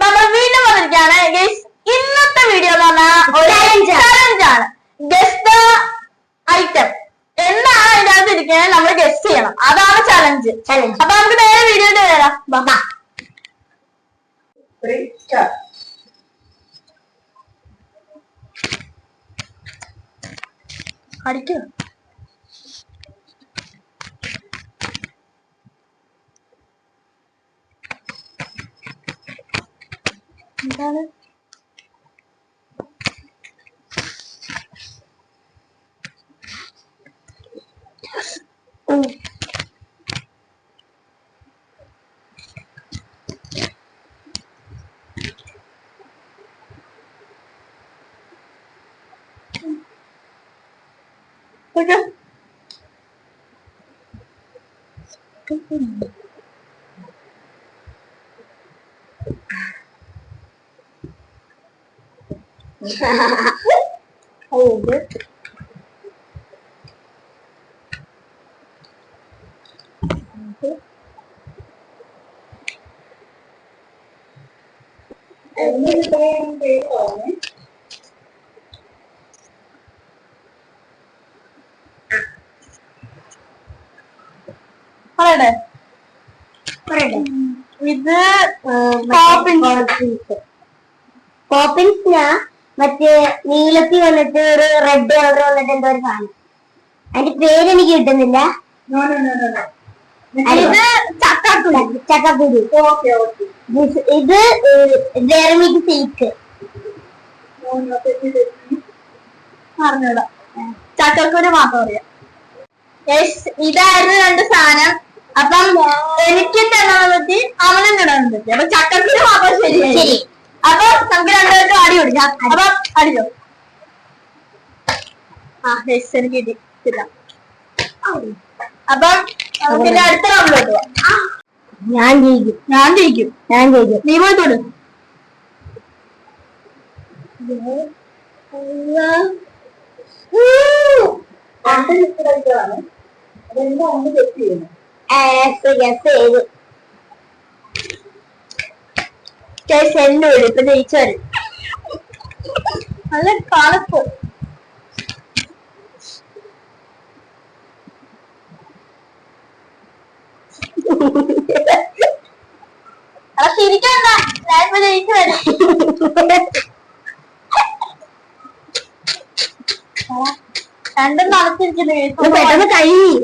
നമ്മൾ വീണ്ടും വന്നിരിക്കുകയാണ്. ഗൈസ് ഇന്നത്തെ വീഡിയോ എന്ന് പറഞ്ഞാൽ ഒരു ചലഞ്ച് ആണ്. ദ ഗസ്റ്റ് ഐറ്റം എന്താണ് അതിന്റെ അകത്ത് ഇരിക്കുന്നത് നമ്മൾ ഗസ്റ്റ് ചെയ്യണം. അതാണ് ചലഞ്ച്. അപ്പൊ നമുക്ക് നേരെ വീഡിയോയിട്ട് വരാം. sao nữa. Ôi trời. Cái gì? അടിക്കോ എന്താണ് Okay. ഹൗത് പറയട്ടെ ഇത് പോപ്പിൻസ് പോപ്പിൻസിനാ മറ്റേ നീലത്തി വന്നിട്ട് ഒരു റെഡ് കളർ വന്നിട്ട് എന്തോ ഒരു സാധനം. അതിന്റെ പേര് എനിക്ക് കിട്ടുന്നില്ല. This- ഇത് ജെർമിക്ക് സിൽക്ക് ചക്കക്കുരു മാത്രം അറിയാം. ഇതായിരുന്നു രണ്ട് സാധനം. അപ്പം എനിക്ക് തന്നെ അവനും പറ്റി അപ്പൊ ചക്കക്കുരു മാത്രം ശരി ശരി. അപ്പൊ നമുക്ക് രണ്ടുപേർക്കും അടി കൊടുക്കാം അപ്പൊ അടിയോ ആ യെസ് എനിക്ക് കിട്ടി. അപ്പൊ പിന്നെ അടുത്ത റൗണ്ടിലോട്ട് പോവാം. ഞാൻ ജയിക്കും. ഞാൻ ജയിക്കും. ഞാൻ ജയിക്കും. നീ പോയി തൊടു. ചെയ്തു കേസ് എന്റെ വീട് ഇപ്പൊ ജയിച്ചു വരും നല്ല കളപ്പ്. അല്ല ഞാൻ ഇപ്പൊ ജയിച്ചു വരും രണ്ടും നടത്തിരിക്കുന്നു പെട്ടെന്ന് കഴിയും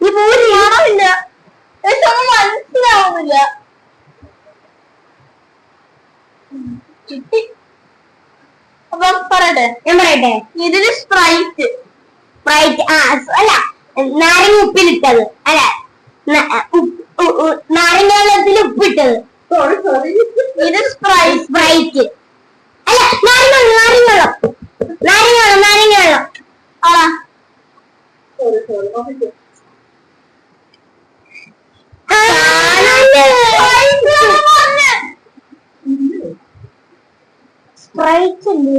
ഈ പൂരി കാണാമില്ല ഒന്നും മനസ്സിലാവുന്നില്ല. കിട്ടി. അപ്പൊ പറയട്ടെ. ഞാൻ പറയട്ടെ. ഇതിൽ സ്പ്രൈറ്റ് സ്പ്രൈറ്റ് ആ അല്ല. നാരങ്ങ ഉപ്പിലിട്ടത്. അല്ല. നാരങ്ങ വെള്ളത്തിൽ ഉപ്പിട്ടത്. ഇത് സ്പ്രൈറ്റ് സ്പ്രൈറ്റ് അല്ല നാരങ്ങ നാരങ്ങ വെള്ളം. നാരങ്ങ വെള്ളം നാരങ്ങ വെള്ളം. ആണോ ആ, നല്ലത്. സ്പ്രൈറ്റ് അല്ലേ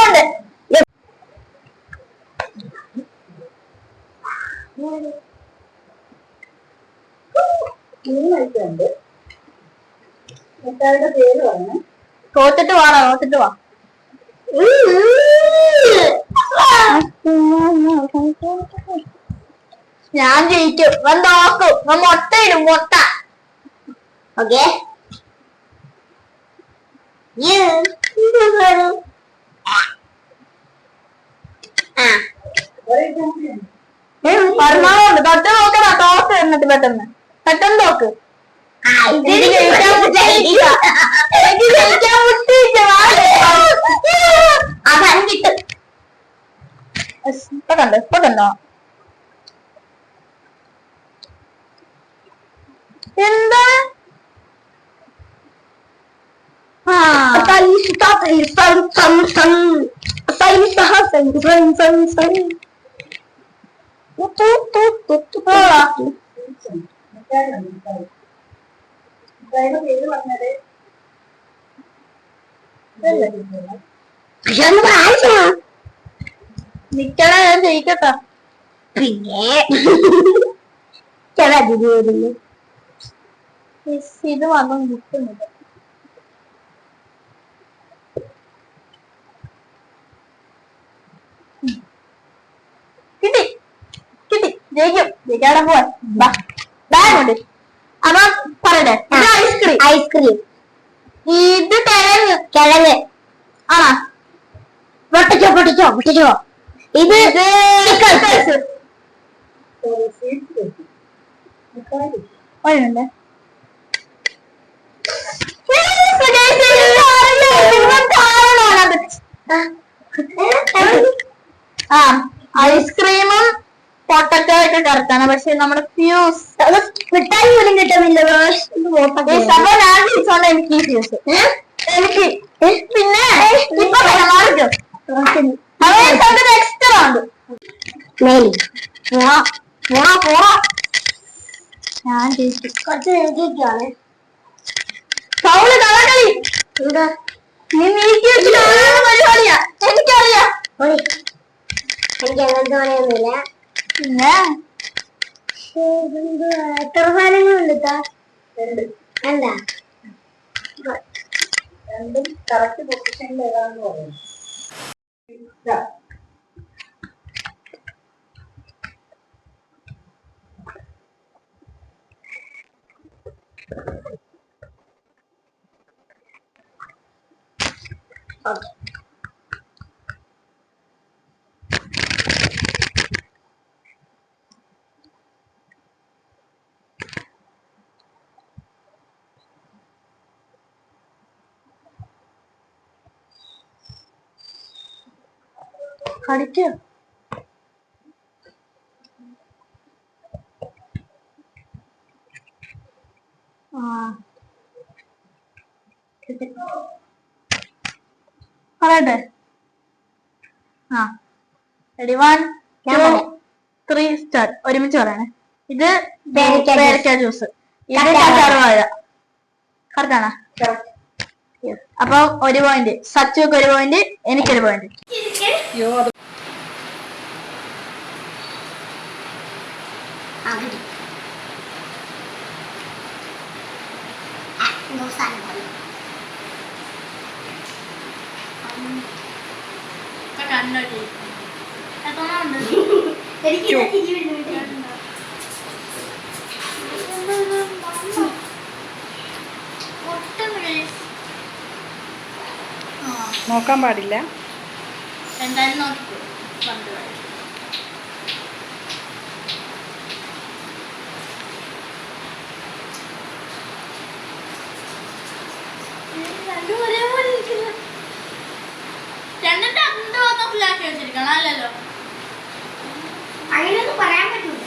നാടിയോ പലിച്ചടിച്ചവനല്ല പഴുത്തോണ്ട് തോത്തിട്ട് വാടാ തോത്തിട്ട് വാ. ഞാൻ ജയിക്കും. വന്നോക്കും നോക്കും ഞാൻ മുട്ട ഇടും മുട്ട. ഓക്കെ? ആ. പറഞ്ഞോണ്ട് തൊട്ട് നോക്കണ ടോസ് എന്നിട്ട് പെട്ടെന്ന്. പെട്ടെന്ന് നോക്ക് ആ, ഇത് എനിക്ക് ജയിക്കാൻ എന്താ മുട്ടിയില്ല. വാ. അവൻ കിട്ടും ഇപ്പൊ കണ്ടോ? ഇപ്പൊ കണ്ടോ? എന്താ? ആ. നിക്കണ ഞാൻ ജയിക്കട്ടോ. പിന്നെ ചില അതിഥി വരുന്നു ഇത് വന്നു നിൽക്കുന്നില്ല കിട്ടി കിട്ടി ജയിക്കും. ജയിക്കാടെ പോവാൻ ബാഗ് ഉണ്ട്. അപ്പൊ പറയട്ടെ. ഇത് ഐസ്ക്രീം ഐസ്ക്രീം ഇത് കിഴങ്ങ്. കിഴങ്ങ്. ആ പൊട്ടിച്ചോ പൊട്ടിച്ചോ പൊട്ടിച്ചോ. ഇത്. ഒരെണ്ണുണ്ട് ആ ഐസ്ക്രീമും പൊട്ടറ്റോ ഒക്കെ കറക്റ്റാണ് പക്ഷെ നമ്മുടെ ഫ്യൂസ് അത് മിഠായി പോലും കിട്ടുന്നില്ല. അപ്പൊ ഞാൻ ജയിച്ചോണ്ട് എനിക്ക് ഈ ഫ്യൂസ് എനിക്ക്. പിന്നെ? ഇപ്പൊ മാറിക്കോ. നെക്സ്റ്റ് റൗണ്ട് മേലി. പോവാ പോവാ പോവാ. ഞാൻ ജയിച്ചു. കുറച്ച് നീക്കിയൊക്കെയാണ് പൗൾ കളകളി. എന്താ നീ നീക്കി വെച്ചിട്ട് ഓരോരോ പരിപാടിയാ. എനിക്കറിയാം. എനിക്ക് അങ്ങനത്തെ പണിയൊന്നുമില്ല. പിന്നെ? എത്ര സാധനങ്ങളുണ്ട്? എന്താ രണ്ടും. കറക്റ്റ് പൊസിഷനിൽ ഏതാന്ന് പറയും കടിക്കോ പറയട്ടെ. ആ. Ready one two. Three start ഒരുമിച്ച് പറയണേ. ഇത് പേരക്ക ജ്യൂസ്. ജ്യൂസ് ഇത് കറ്റാർവാഴ. കറക്റ്റാണോ അപ്പൊ ഒരു പോയിന്റ് സച്ചുക്ക് ഒരു പോയിന്റ് എനിക്കൊരു പോയിന്റ് ആ കിട്ടി എനിക്ക് വരുന്നുണ്ട്. നോക്കാൻ പാടില്ല. എന്തായാലും നോക്കിക്കോ. പണ്ട് വരെ. രണ്ടും ഒരേപോലെ ഇരിക്കുന്നു. രണ്ടും രണ്ട് വന്ന ഫുള്ളാക്കി വെച്ചിരിക്കണം അല്ലല്ലോ? അങ്ങനെയൊന്നും പറയാൻ പറ്റൂല.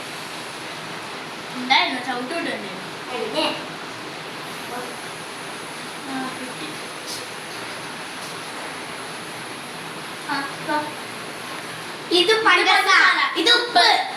ഉണ്ടായിരുന്നു ആ, ദാ. ഇത് പഞ്ചസാര ഇത് ഉപ്പ്.